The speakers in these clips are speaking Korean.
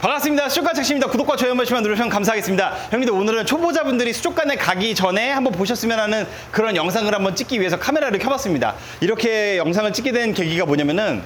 반갑습니다. 수족관 책입니다 구독과 좋아요 한 번씩만 누르시면 감사하겠습니다. 형님들 오늘은 초보자분들이 수족관에 가기 전에 한번 보셨으면 하는 그런 영상을 한번 찍기 위해서 카메라를 켜봤습니다. 이렇게 영상을 찍게 된 계기가 뭐냐면은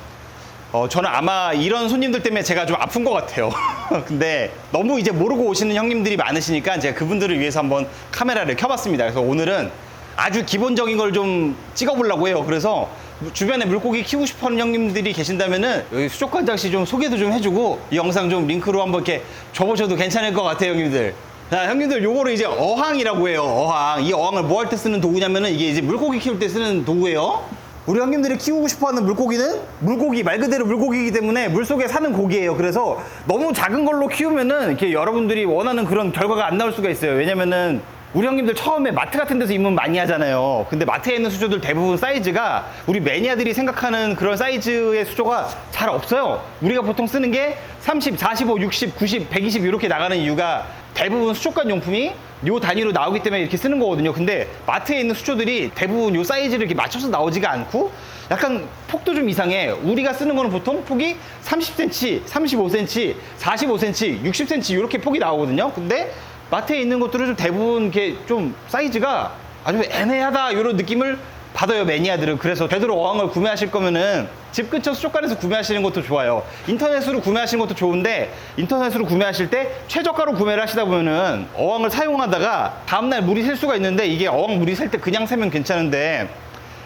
어, 저는 아마 이런 손님들 때문에 제가 좀 아픈 것 같아요. 근데 너무 이제 모르고 오시는 형님들이 많으시니까 제가 그분들을 위해서 한번 카메라를 켜봤습니다. 그래서 오늘은 아주 기본적인 걸 좀 찍어보려고 해요. 그래서 주변에 물고기 키우고 싶어 하는 형님들이 계신다면은 여기 수족관 장씨 좀 소개도 좀 해주고 이 영상 좀 링크로 한번 이렇게 줘보셔도 괜찮을 것 같아요, 형님들. 자, 형님들 요거를 이제 어항이라고 해요. 어항. 이 어항을 뭐 할 때 쓰는 도구냐면은 이게 이제 물고기 키울 때 쓰는 도구예요. 우리 형님들이 키우고 싶어하는 물고기는 물고기 말 그대로 물고기이기 때문에 물 속에 사는 고기예요. 그래서 너무 작은 걸로 키우면은 이렇게 여러분들이 원하는 그런 결과가 안 나올 수가 있어요. 왜냐면은 우리 형님들 처음에 마트 같은 데서 입문 많이 하잖아요. 근데 마트에 있는 수조들 대부분 사이즈가 우리 매니아들이 생각하는 그런 사이즈의 수조가 잘 없어요. 우리가 보통 쓰는 게 30, 45, 60, 90, 120 이렇게 나가는 이유가 대부분 수족관 용품이 요 단위로 나오기 때문에 이렇게 쓰는 거거든요. 근데 마트에 있는 수조들이 대부분 요 사이즈를 이렇게 맞춰서 나오지가 않고 약간 폭도 좀 이상해. 우리가 쓰는 거는 보통 폭이 30cm, 35cm, 45cm, 60cm 이렇게 폭이 나오거든요. 근데 마트에 있는 것들은 좀 대부분 이렇게 좀 사이즈가 아주 애매하다 이런 느낌을 받아요 매니아들은. 그래서 되도록 어항을 구매하실 거면은 집 근처 수족관에서 구매하시는 것도 좋아요. 인터넷으로 구매하시는 것도 좋은데 인터넷으로 구매하실 때 최저가로 구매를 하시다 보면은 어항을 사용하다가 다음날 물이 셀 수가 있는데 이게 어항 물이 셀 때 그냥 세면 괜찮은데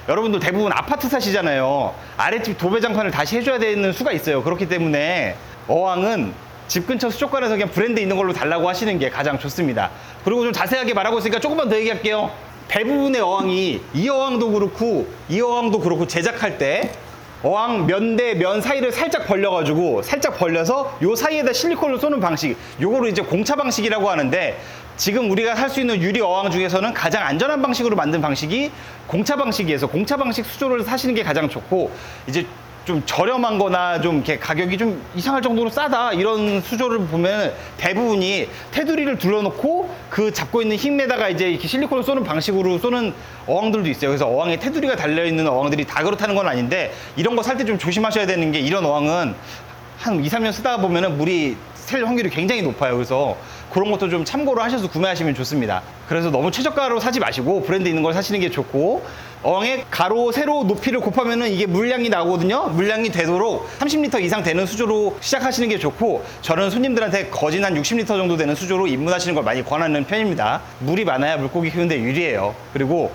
여러분들 대부분 아파트 사시잖아요. 아랫집 도배 장판을 다시 해줘야 되는 수가 있어요. 그렇기 때문에 어항은 집 근처 수족관에서 그냥 브랜드 있는 걸로 달라고 하시는 게 가장 좋습니다. 그리고 좀 자세하게 말하고 있으니까 조금만 더 얘기할게요. 대부분의 어항이 이 어항도 그렇고 이 어항도 그렇고 제작할 때 어항 면 대 면 사이를 살짝 벌려가지고 살짝 벌려서 요 사이에다 실리콘을 쏘는 방식 요거를 이제 공차 방식이라고 하는데 지금 우리가 살수 있는 유리 어항 중에서는 가장 안전한 방식으로 만든 방식이 공차 방식이어서 공차 방식 수조를 사시는 게 가장 좋고 이제 좀 저렴한 거나 좀 이렇게 가격이 좀 이상할 정도로 싸다 이런 수조를 보면 대부분이 테두리를 둘러놓고 그 잡고 있는 힘에다가 이제 이렇게 실리콘을 쏘는 방식으로 쏘는 어항들도 있어요. 그래서 어항에 테두리가 달려있는 어항들이 다 그렇다는 건 아닌데 이런 거 살 때 좀 조심하셔야 되는 게 이런 어항은 한 2, 3년 쓰다 보면은 물이 셀 확률이 굉장히 높아요. 그래서 그런 것도 좀 참고로 하셔서 구매하시면 좋습니다. 그래서 너무 최저가로 사지 마시고 브랜드 있는 걸 사시는 게 좋고 어항의 가로, 세로 높이를 곱하면은 이게 물량이 나오거든요. 물량이 되도록 30리터 이상 되는 수조로 시작하시는 게 좋고 저는 손님들한테 거진 한 60리터 정도 되는 수조로 입문하시는 걸 많이 권하는 편입니다. 물이 많아야 물고기 키우는데 유리해요. 그리고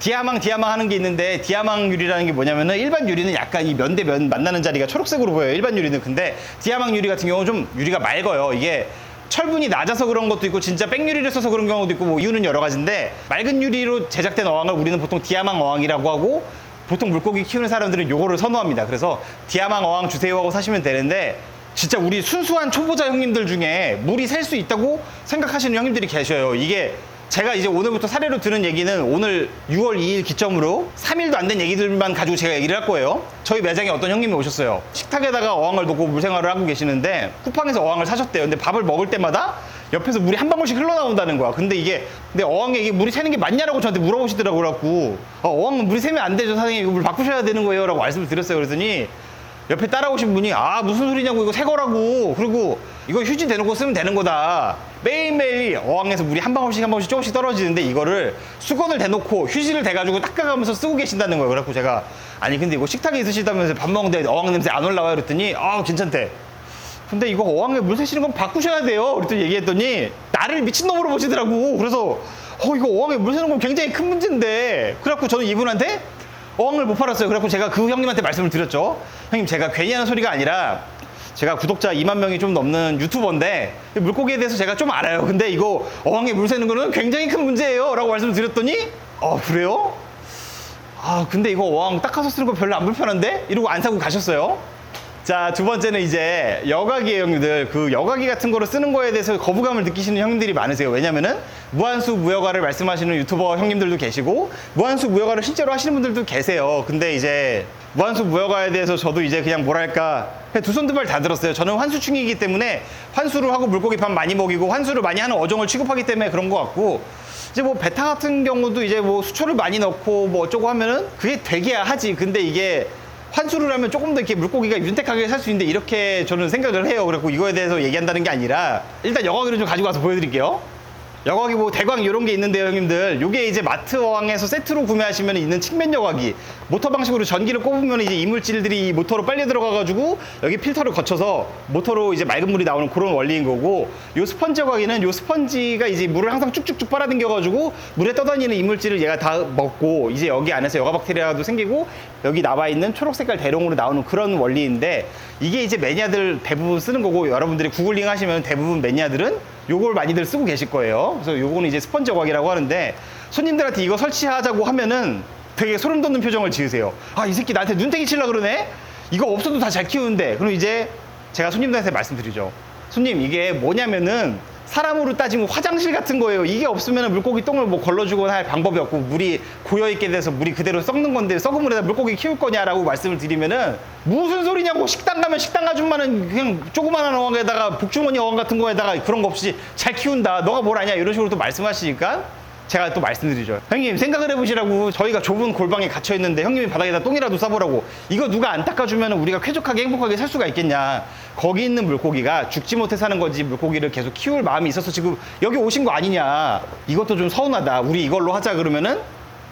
디아망 디아망 하는 게 있는데 디아망 유리라는 게 뭐냐면은 일반 유리는 약간 이 면 대 면 만나는 자리가 초록색으로 보여요 일반 유리는 근데 디아망 유리 같은 경우는 좀 유리가 맑아요 이게 철분이 낮아서 그런 것도 있고 진짜 백유리를 써서 그런 경우도 있고 뭐 이유는 여러 가지인데 맑은 유리로 제작된 어항을 우리는 보통 디아망 어항이라고 하고 보통 물고기 키우는 사람들은 요거를 선호합니다. 그래서 디아망 어항 주세요 하고 사시면 되는데 진짜 우리 순수한 초보자 형님들 중에 물이 셀 수 있다고 생각하시는 형님들이 계셔요. 이게 제가 이제 오늘부터 사례로 들은 얘기는 오늘 6월 2일 기점으로 3일도 안 된 얘기들만 가지고 제가 얘기를 할 거예요. 저희 매장에 어떤 형님이 오셨어요. 식탁에다가 어항을 놓고 물 생활을 하고 계시는데 쿠팡에서 어항을 사셨대요. 근데 밥을 먹을 때마다 옆에서 물이 한 방울씩 흘러나온다는 거야. 근데 이게 근데 어항에 이게 물이 새는 게 맞냐라고 저한테 물어보시더라고요. 그래갖고 어, 어항은 물이 새면 안 되죠. 사장님 이거 물 바꾸셔야 되는 거예요. 라고 말씀을 드렸어요. 그랬더니 옆에 따라오신 분이 아 무슨 소리냐고 이거 새 거라고 그리고 이거 휴지 대놓고 쓰면 되는 거다. 매일매일 어항에서 물이 한 방울씩 한 방울씩 조금씩 떨어지는데 이거를 수건을 대놓고 휴지를 대가지고 닦아가면서 쓰고 계신다는 거예요 그래갖고 제가. 아니 근데 이거 식탁에 있으시다면서 밥 먹는데 어항 냄새 안 올라와요? 그랬더니 아 괜찮대. 근데 이거 어항에 물 새시는 건 바꾸셔야 돼요. 그랬더니 얘기했더니 나를 미친놈으로 보시더라고. 그래서 어 이거 어항에 물 새는 건 굉장히 큰 문제인데. 그래갖고 저는 이분한테 어항을 못 팔았어요. 그래갖고 제가 그 형님한테 말씀을 드렸죠. 형님, 제가 괜히 하는 소리가 아니라 제가 구독자 2만 명이 좀 넘는 유튜버인데 물고기에 대해서 제가 좀 알아요. 근데 이거 어항에 물 새는 거는 굉장히 큰 문제예요. 라고 말씀을 드렸더니 어, 그래요? 아, 근데 이거 어항 닦아서 쓰는 거 별로 안 불편한데? 이러고 안 사고 가셨어요. 자, 두 번째는 이제 여과기예요, 형님들. 그 여과기 같은 거를 쓰는 거에 대해서 거부감을 느끼시는 형님들이 많으세요. 왜냐면은 무한수 무여과를 말씀하시는 유튜버 형님들도 계시고 무한수 무여과를 실제로 하시는 분들도 계세요. 근데 이제 무한수 무여과에 대해서 저도 이제 그냥 뭐랄까 두손 두 발 다 들었어요. 저는 환수충이기 때문에 환수를 하고 물고기 밥 많이 먹이고 환수를 많이 하는 어종을 취급하기 때문에 그런 것 같고 이제 뭐 베타 같은 경우도 이제 뭐 수초를 많이 넣고 뭐 어쩌고 하면은 그게 되게야 하지. 근데 이게 환수를 하면 조금 더 이렇게 물고기가 윤택하게 살 수 있는데 이렇게 저는 생각을 해요. 그래고 이거에 대해서 얘기한다는 게 아니라 일단 여과기를 좀 가지고 와서 보여드릴게요. 여과기 뭐 대광 이런 게 있는데요, 형님들. 요게 이제 마트 어항에서 세트로 구매하시면 있는 측면 여과기. 모터 방식으로 전기를 꼽으면 이제 이물질들이 이 모터로 빨려 들어가 가지고 여기 필터를 거쳐서 모터로 이제 맑은 물이 나오는 그런 원리인 거고 요 스펀지 여과기는 요 스펀지가 이제 물을 항상 쭉쭉쭉 빨아당겨 가지고 물에 떠다니는 이물질을 얘가 다 먹고 이제 여기 안에서 여과 박테리아도 생기고 여기 나와 있는 초록 색깔 대롱으로 나오는 그런 원리인데 이게 이제 매니아들 대부분 쓰는 거고 여러분들이 구글링 하시면 대부분 매니아들은 요걸 많이들 쓰고 계실 거예요. 그래서 요거는 이제 스펀지 여과기라고 하는데 손님들한테 이거 설치하자고 하면은 되게 소름 돋는 표정을 지으세요. 아, 이 새끼 나한테 눈탱이 칠라 그러네? 이거 없어도 다 잘 키우는데. 그럼 이제 제가 손님들한테 말씀드리죠. 손님, 이게 뭐냐면은 사람으로 따지면 화장실 같은 거예요. 이게 없으면 물고기 똥을 뭐 걸러주거나 할 방법이 없고 물이 고여 있게 돼서 물이 그대로 썩는 건데 썩은 물에다 물고기 키울 거냐라고 말씀을 드리면은 무슨 소리냐고 식당 가면 식당 아줌마는 그냥 조그마한 어항에다가 복주머니 어항 같은 거에다가 그런 거 없이 잘 키운다. 너가 뭘 아냐 이런 식으로 또 말씀하시니까 제가 또 말씀드리죠. 형님 생각을 해보시라고 저희가 좁은 골방에 갇혀 있는데 형님이 바닥에다 똥이라도 싸보라고 이거 누가 안 닦아주면 우리가 쾌적하게 행복하게 살 수가 있겠냐. 거기 있는 물고기가 죽지 못해 사는 거지 물고기를 계속 키울 마음이 있어서 지금 여기 오신 거 아니냐. 이것도 좀 서운하다. 우리 이걸로 하자 그러면은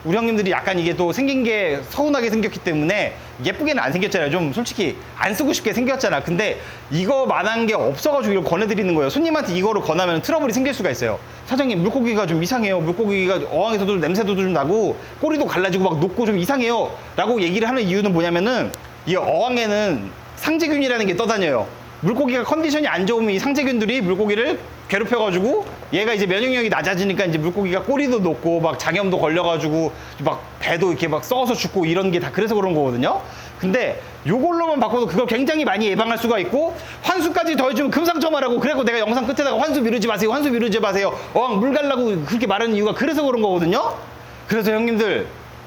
우리 형님들이 약간 이게 또 생긴 게 서운하게 생겼기 때문에 예쁘게는 안 생겼잖아요. 좀 솔직히 안 쓰고 싶게 생겼잖아. 근데 이거만한 게 없어가지고 이걸 권해드리는 거예요. 손님한테 이거를 권하면 트러블이 생길 수가 있어요. 사장님 물고기가 좀 이상해요. 물고기가 어항에서도 냄새도 좀 나고 꼬리도 갈라지고 막 녹고 좀 이상해요. 라고 얘기를 하는 이유는 뭐냐면은 이 어항에는 상재균이라는 게 떠다녀요. 물고기가 컨디션이 안 좋으면 이 상재균들이 물고기를 괴롭혀가지고 얘가 이제 면역력이 낮아지니까 이제 물고기가 꼬리도 녹고 막 장염도 걸려가지고 막 배도 이렇게 막 썩어서 죽고 이런 게 다 그래서 그런 거거든요. 근데 요걸로만 바꿔도 그걸 굉장히 많이 예방할 수가 있고 환수까지 더해주면 금상첨화라고 그래고 내가 영상 끝에다가 환수 미루지 마세요 환수 미루지 마세요 어항 물 갈라고 그렇게 말하는 이유가 그래서 그런 거거든요. 그래서 형님들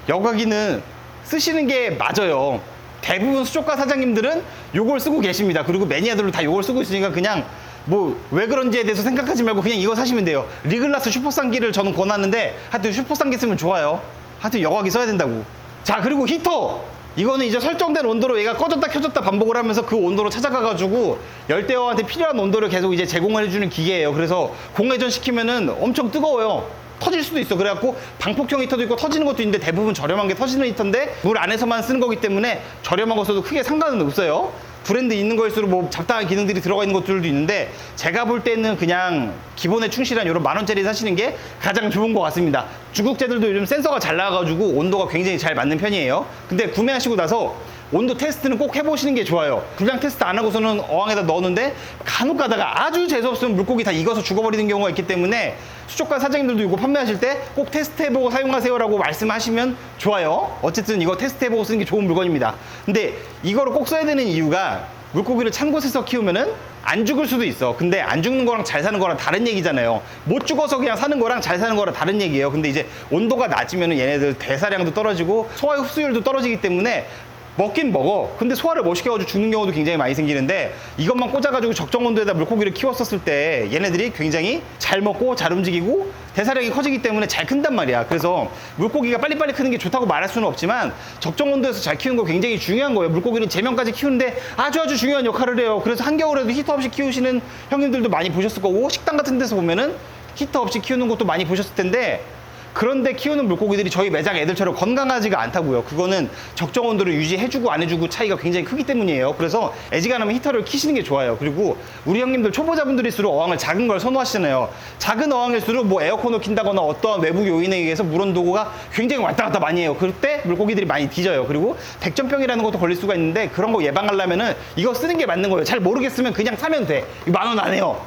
여과기는 쓰시는 게 맞아요. 대부분 수족관 사장님들은 요걸 쓰고 계십니다. 그리고 매니아들도 다 요걸 쓰고 있으니까 그냥 뭐 왜 그런지에 대해서 생각하지 말고 그냥 이거 사시면 돼요. 리글라스 슈퍼쌍기를 저는 권하는데 하여튼 슈퍼쌍기 쓰면 좋아요. 하여튼 여과기 써야 된다고. 자 그리고 히터 이거는 이제 설정된 온도로 얘가 꺼졌다 켜졌다 반복을 하면서 그 온도로 찾아가가지고 열대어한테 필요한 온도를 계속 이제 제공을 해주는 기계예요. 그래서 공회전 시키면은 엄청 뜨거워요. 터질 수도 있어. 그래갖고 방폭형 히터도 있고 터지는 것도 있는데 대부분 저렴한 게 터지는 히터인데 물 안에서만 쓰는 거기 때문에 저렴한 거 써도 크게 상관은 없어요. 브랜드 있는 거일수록 뭐 잡다한 기능들이 들어가 있는 것들도 있는데 제가 볼 때는 그냥 기본에 충실한 이런 만 원짜리 사시는 게 가장 좋은 것 같습니다. 중국제들도 요즘 센서가 잘 나와가지고 온도가 굉장히 잘 맞는 편이에요. 근데 구매하시고 나서 온도 테스트는 꼭 해보시는 게 좋아요. 불량 테스트 안 하고서는 어항에다 넣었는데 간혹 가다가 아주 재수없으면 물고기 다 익어서 죽어버리는 경우가 있기 때문에 수족관 사장님들도 이거 판매하실 때 꼭 테스트해보고 사용하세요라고 말씀하시면 좋아요. 어쨌든 이거 테스트해보고 쓰는 게 좋은 물건입니다. 근데 이거를 꼭 써야 되는 이유가 물고기를 찬 곳에서 키우면은 안 죽을 수도 있어. 근데 안 죽는 거랑 잘 사는 거랑 다른 얘기잖아요. 못 죽어서 그냥 사는 거랑 잘 사는 거랑 다른 얘기예요. 근데 이제 온도가 낮으면은 얘네들 대사량도 떨어지고 소화 흡수율도 떨어지기 때문에 먹긴 먹어. 근데 소화를 못 시켜가지고 죽는 경우도 굉장히 많이 생기는데 이것만 꽂아가지고 적정 온도에다 물고기를 키웠었을 때 얘네들이 굉장히 잘 먹고 잘 움직이고 대사량이 커지기 때문에 잘 큰단 말이야. 그래서 물고기가 빨리빨리 크는 게 좋다고 말할 수는 없지만 적정 온도에서 잘 키우는 거 굉장히 중요한 거예요. 물고기는 제명까지 키우는데 아주 아주 중요한 역할을 해요. 그래서 한겨울에도 히터 없이 키우시는 형님들도 많이 보셨을 거고 식당 같은 데서 보면은 히터 없이 키우는 것도 많이 보셨을 텐데 그런데 키우는 물고기들이 저희 매장 애들처럼 건강하지가 않다고요. 그거는 적정 온도를 유지해주고 안 해주고 차이가 굉장히 크기 때문이에요. 그래서 애지간하면 히터를 키시는 게 좋아요. 그리고 우리 형님들 초보자분들일수록 어항을 작은 걸 선호하시잖아요. 작은 어항일수록 뭐 에어컨을 킨다거나 어떠한 외부 요인에 의해서 물 온도가 굉장히 왔다 갔다 많이 해요. 그때 물고기들이 많이 뒤져요. 그리고 백전병이라는 것도 걸릴 수가 있는데 그런 거 예방하려면은 이거 쓰는 게 맞는 거예요. 잘 모르겠으면 그냥 사면 돼. 만 원 안 해요.